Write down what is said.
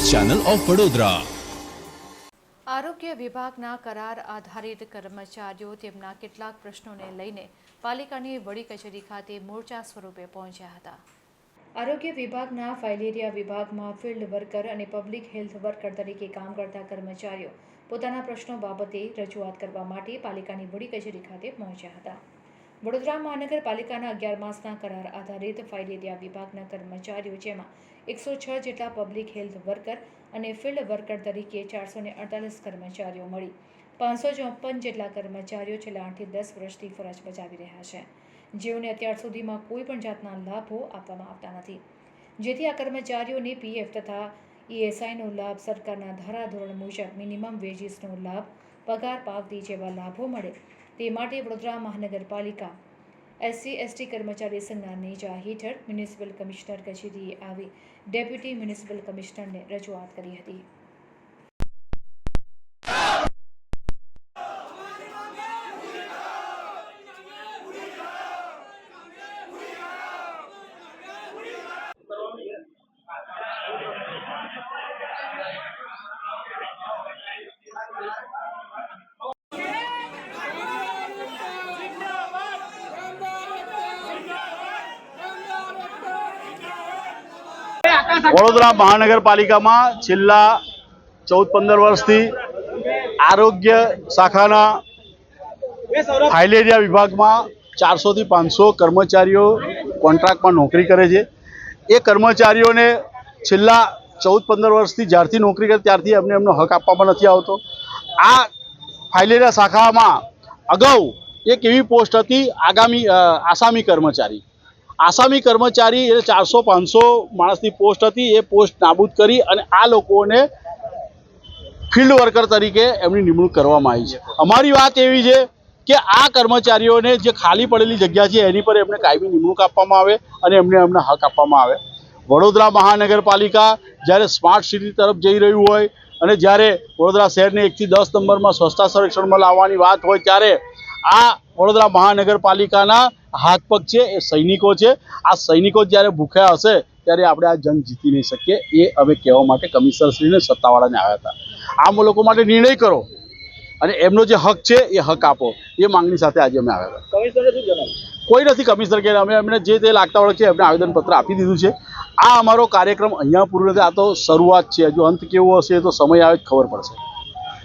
Channel of Vadodara. આરોગ્ય વિભાગના કરાર આધારિત કર્મચારીઓ તેમના કેટલાક પ્રશ્નોને લઈને પાલિકાની વડી કચેરી ખાતે મોરચા સ્વરૂપે પહોંચ્યા હતા. આરોગ્ય વિભાગના ફાઇલેરિયા વિભાગમાં ફિલ્ડ વર્કર અને પબ્લિક હેલ્થ વર્કર તરીકે કામ કરતા કર્મચારીઓ પોતાના પ્રશ્નો બાબતે રજૂઆત કરવા માટે પાલિકાની વડી કચેરી ખાતે પહોંચ્યા હતા. વડોદરા મહાનગરપાલિકાના અગિયાર માસના કરાર આધારિત ફાઇલેરિયા વિભાગના કર્મચારીઓ જેમાં એકસો છ જેટલા પબ્લિક હેલ્થ વર્કર અને ફિલ્ડ વર્કર તરીકે ચારસો ને અડતાલીસ કર્મચારીઓ મળી. પાંચસો ચોપન જેટલા કર્મચારીઓ છેલ્લા આઠથી દસ વર્ષથી ફરજ બજાવી રહ્યા છે. જેઓને અત્યાર સુધીમાં કોઈ પણ જાતના લાભો આપવામાં આવતા નથી. જેથી આ કર્મચારીઓને પીએફ તથા ઈએસઆઈનો લાભ સરકારના ધારાધોરણ મુજબ મિનિમમ વેજીસનો લાભ, પગાર, પાવતી જેવા લાભો મળે તે માટે વડોદરા મહાનગરપાલિકા એસસી, એસટી કર્મચારી સંઘના નેજા હેઠળ મ્યુનિસિપલ કમિશનર કચેરીએ આવી ડેપ્યુટી મ્યુનિસિપલ કમિશનરને રજૂઆત કરી હતી. વડોદરા મહાનગરપાલિકામાં છેલ્લા ચૌદ પંદર વર્ષથી આરોગ્ય શાખાના ફાઇલેરિયા વિભાગમાં ચારસોથી પાંચસો કર્મચારીઓ કોન્ટ્રાક્ટમાં નોકરી કરે છે. એ કર્મચારીઓને છેલ્લા ચૌદ પંદર વર્ષથી જ્યારથી નોકરી કરે ત્યારથી એમને એમનો હક આપવામાં નથી આવતો. આ ફાઇલેરિયા શાખામાં અગાઉ એક એવી પોસ્ટ હતી આગામી આસામી કર્મચારી. આસામી કર્મચારી એ ચારસો, પાંચસો માણસની પોસ્ટ હતી, એ પોસ્ટ નાબૂદ કરી અને આ લોકોને ફિલ્ડ વર્કર તરીકે એમની નિમણૂક કરવામાં આવી છે. અમારી વાત એવી છે કે આ કર્મચારીઓને જે ખાલી પડેલી જગ્યા છે, એની પર એમને કાયમી નિમણૂક આપવામાં આવે અને એમને એમના હક આપવામાં આવે. વડોદરા મહાનગરપાલિકા જ્યારે સ્માર્ટ સિટી તરફ જઈ રહ્યું હોય અને જ્યારે વડોદરા શહેરને એકથી દસ નંબરમાં સ્વચ્છતા સંરક્ષણમાં લાવવાની વાત હોય ત્યારે આ વડોદરા મહાનગરપાલિકાના હાથ પગ છે એ સૈનિકો છે. આ સૈનિકો જ્યારે ભૂખ્યા હશે ત્યારે આપણે આ જંગ જીતી નહીં શકીએ. એ અમે કહેવા માટે કમિશનરશ્રીને સત્તાવાળાને આવ્યા હતા. આમ લોકો માટે નિર્ણય કરો અને એમનો જે હક છે એ હક આપો. એ માંગણી સાથે આજે અમે આવ્યા હતા. કોઈ નથી કમિશનર કે અમે એમને જે તે લાગતા વળે છે એમને આવેદનપત્ર આપી દીધું છે. આ અમારો કાર્યક્રમ અહીંયા પૂરો નથી આ તો શરૂઆત છે. હજુ અંત કેવો હશે તો સમય આવે જ ખબર પડશે.